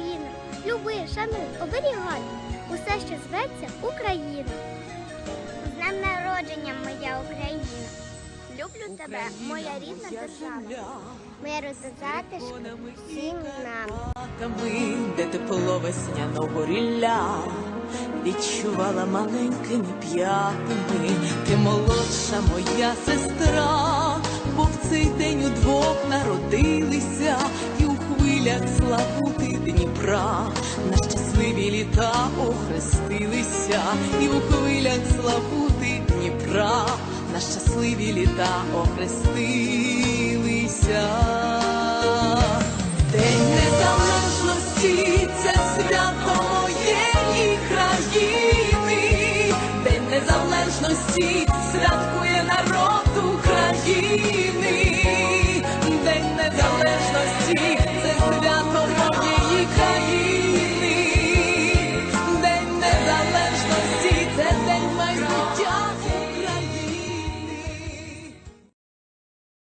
Україна. Люби, шануй, оберігай усе, що зветься Україна. З днем народження, моя Україна. Люблю тебе, моя рідна держава. Миру та затишку всім нам. Де тепло весняного рілля, відчувала маленькими п'ятами, ти молодша моя сестра, Дніпра, на щасливі літа охрестилися, і у хвилях славути Дніпра, на щасливі літа охрестилися. День незалежності це свято моєї країни, День незалежності святкує народ України, День незалежності